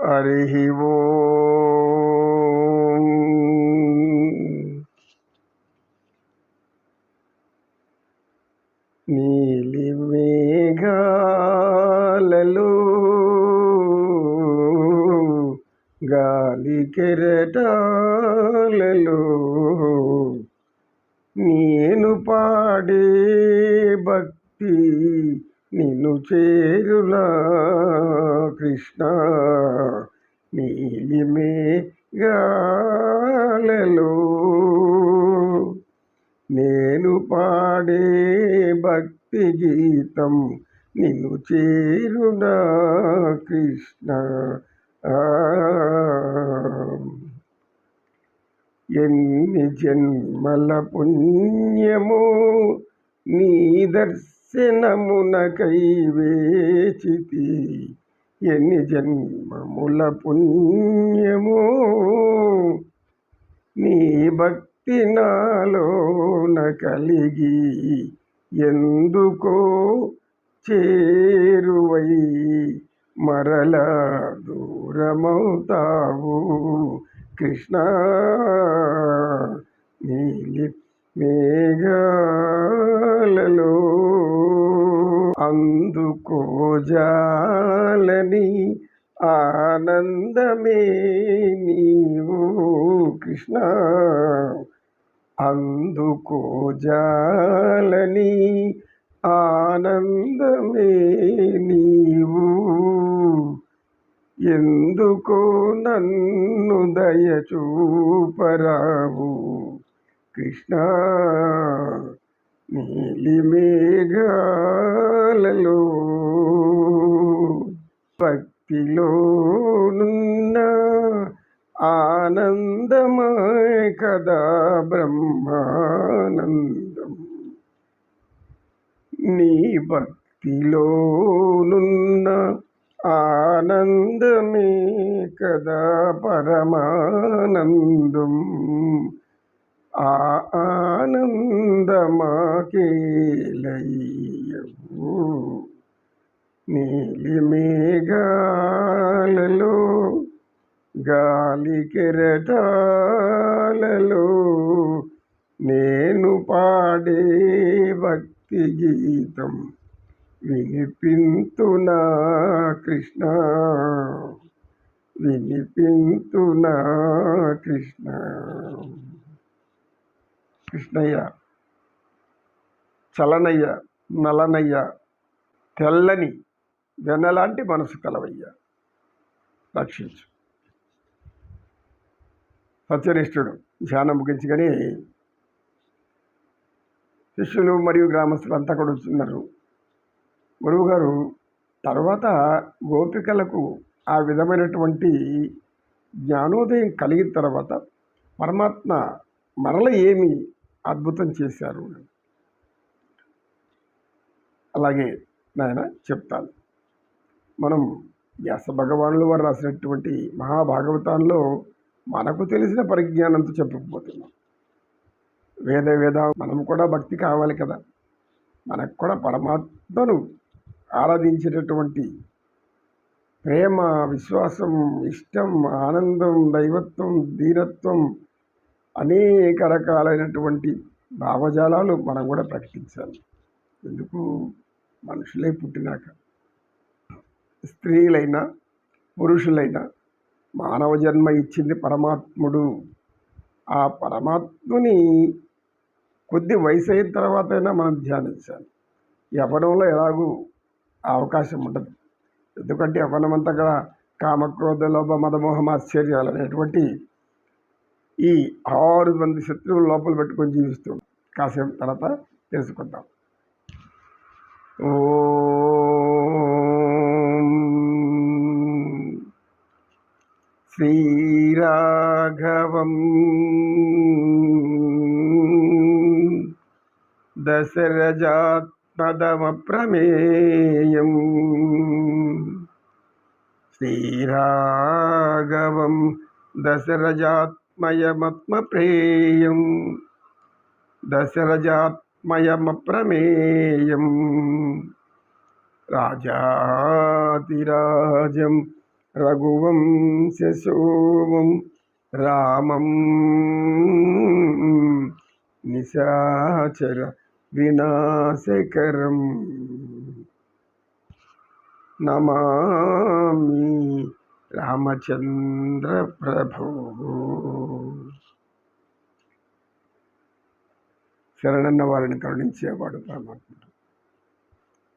హరి ఓ నీలి మేఘాలలో గాలి కెరటాలలో నేను పాడే భక్తి నిన్ను చేరులా కృష్ణ. నీలి మేఘాలలో నేను పాడే భక్తి గీతం నిన్ను చేరునా కృష్ణ. ఎన్ని జన్మల పుణ్యము నీ దర్శ దర్శనమునకై వేచితి ఎన్ని జన్మముల పుణ్యమో నీ భక్తి నాలోన కలిగి ఎందుకో చేరువై మరలా దూరమవుతావు. కృష్ణ నీలి మేఘాలలో అందుకోజాలని ఆనందమే నీవు కృష్ణ. అందుకోజాలని ఆనందమే నీవు. ఎందుకో నన్ను దయచూపరావు కృష్ణ. నీలి మేఘాలలో భక్తిలోనున్న ఆనందమయ కదా బ్రహ్మానందం. నీ భక్తిలోనున్న ఆనందమే కదా పరమానందం. ఆనందమాకేలయ్యవు. నీలి మేఘాలలో గాలి కెరటాలలో నేను పాడే భక్తి గీతం వినిపింతునా కృష్ణ వినిపింతునా కృష్ణ. కృష్ణయ్య చలనయ్య నలనయ్య తెల్లని వెన్నలాంటి మనసు కలవయ్య. రక్షించు. సత్యనిష్ఠుడు. ధ్యానం ముగించుకొని శిష్యులు మరియు గ్రామస్తులు అంతా కూడా వచ్చిన్నారు గురువుగారు తర్వాత గోపికలకు ఆ విధమైనటువంటి జ్ఞానోదయం కలిగిన తర్వాత పరమాత్మ మరల ఏమి అద్భుతం చేశారు అలాగే నాయన చెప్తాను. మనం వ్యాస భగవానులు వారు రాసినటువంటి మహాభాగవతాల్లో మనకు తెలిసిన పరిజ్ఞానంతో చెప్పకపోతున్నాం వేద వేద మనం కూడా భక్తి కావాలి కదా. మనకు కూడా పరమాత్మను ఆరాధించేటటువంటి ప్రేమ విశ్వాసం ఇష్టం ఆనందం దైవత్వం ధీరత్వం అనేక రకాలైనటువంటి భావజాలాలు మనం కూడా ప్రకటించాలి. ఎందుకు? మనుషులే పుట్టినాక. స్త్రీలైనా పురుషులైనా మానవ జన్మ ఇచ్చింది పరమాత్ముడు. ఆ పరమాత్ముని కొద్ది వయసు అయిన తర్వాత అయినా మనం ధ్యానించాలి. యవ్వనంలో ఎలాగూ అవకాశం ఉండదు. ఎందుకంటే యవ్వనమంతగా కామక్రోధ లోభ మదమోహం ఆశ్చర్యాలు అనేటువంటి ఈ ఆరు మంది శత్రువులు లోపల పెట్టుకొని జీవిస్తాం కాసేపు తర్వాత తెలుసుకుందాం ఓ శ్రీరాఘవం దశరజాత్మదమప్రమేయం శ్రీరాఘవం దశరజాత్మయమత్మప్రేయం దశరజాత్మయమప్రమేయం రాజాతిరాజం రఘువంశోమం రామం నిశాచర వినాశకరం. నమామి రామచంద్ర ప్రభు శరణన్న వారిని కరుణించేవాడు పరమాత్ముడు.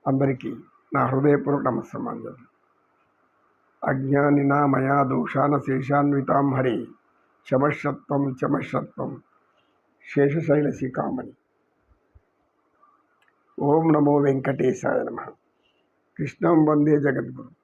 అందరికీ నా హృదయపూర్వక నమస్సమాంజలి అజ్ఞానినా మయా దోషాన శేషాన్వితాం హరి. శమశత్వం చమషత్వం శేషశైలసి శిఖామణి ఓం నమో వెంకటేశాయ నమ. కృష్ణం వందే జగద్గురు.